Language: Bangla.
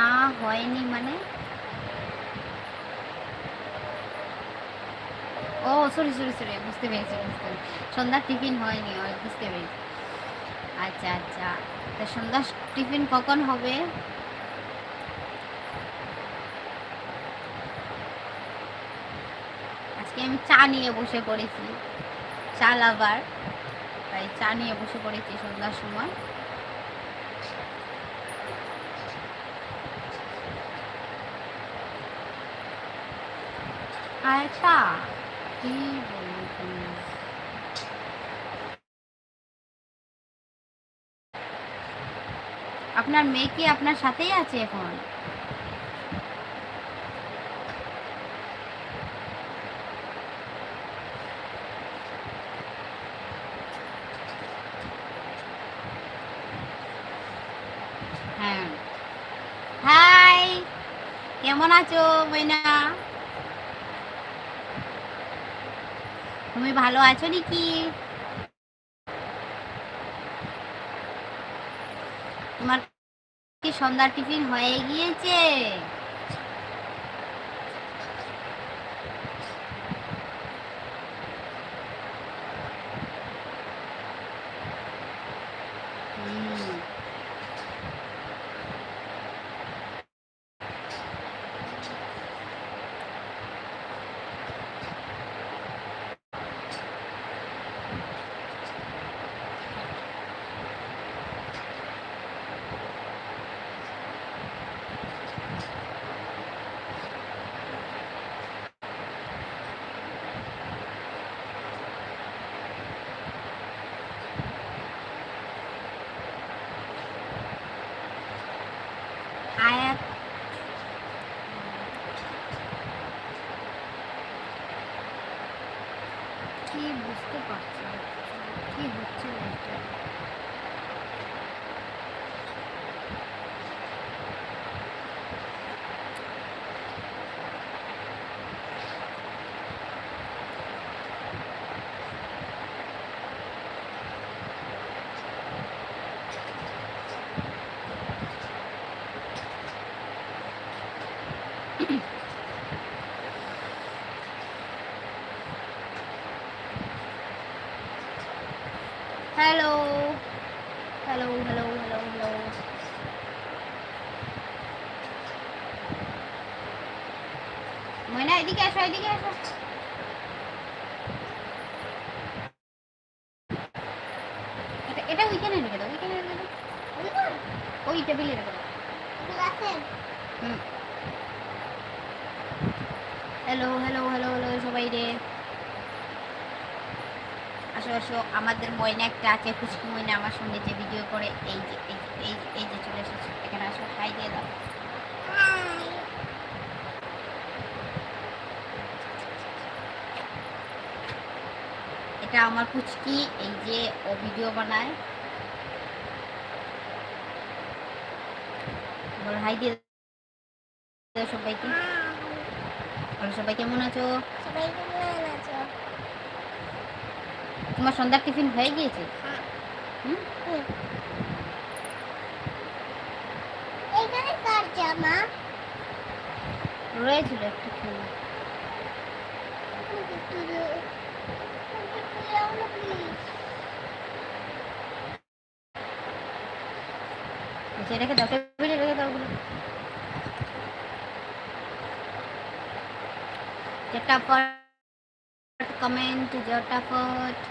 হয়নি মানে? ও সরি সরি সরি বুঝতে পেরেছি বুঝতে পেরেছি। সন্ধ্যার টিফিন হয়নি, ওই বুঝতে পেরেছি। আচ্ছা আচ্ছা। তা সন্ধ্যার টিফিন কখন হবে? আজকে আমি চা নিয়ে বসে পড়েছি। চা লাভার। তাই চা নিয়ে বসে পড়েছি সন্ধ্যার সময়। বলব? আপনার মেয়ে কি আপনার সাথেই আছে এখন? হ্যাঁ। হাই! কেমন আছো ময়না? তুমি ভালো আছো নাকি? তোমার কি সন্ধ্যার টিফিন হয়ে গিয়েছে? আয়াত। কি বুঝতে পারছি কি হচ্ছে hello hello hello hello hello Moyna, এদিকে আসো এদিকে আসো। এটা এটা ওইখানে রেখে দাও ওইখানে রেখে দাও। ওই টেবিলে রেখে দাও। হ্যালো হ্যালো হ্যালো হ্যালো সবাই রে। আসো আমাদের ময়না একটা আছে, খুশকি ময়না আমার সঙ্গে যে ভিডিও করে, এই যে, এই এই যে- চলে এসেছে। এখানে আসো হাই দিয়ে দাও। এটা আমার পুচকি এই যে ও ভিডিও বানায়। হাই দিয়ে সবাইকে। সবাই কেমন আছো? সবাই কেমন তোমার সন্ধ্যার টিফিন হয়ে গিয়েছে? রয়েছিল একটু রেখে দাও টেবিলে রেখে দাও কমেন্ট চটাপট